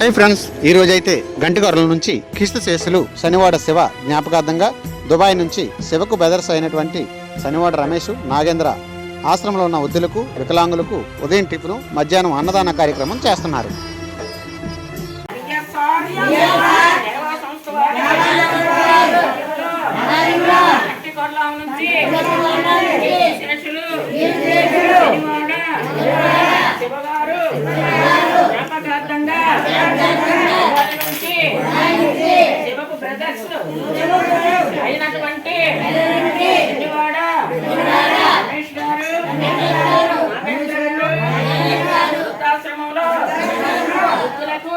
Hi friends ఈ రోజైతే గంటిగొర్రల నుంచి క్రీస్తు శేషులు శనివాడ శివ జ్ఞాపకార్థంగా దుబాయ్ నుంచి శివకు బెదర్స్ అయినటువంటి శనివాడ రమేష్ నాగేంద్ర ఆశ్రమంలో ఉన్న వృద్ధులకు వికలాంగులకు ఉదయం టిఫిను మధ్యాహ్నం అన్నదాన కార్యక్రమం చేస్తున్నారు. నుంచి అయినటువంటి రమేష్ గారు. వృద్ధాశ్రమంలో. వృద్ధులకు.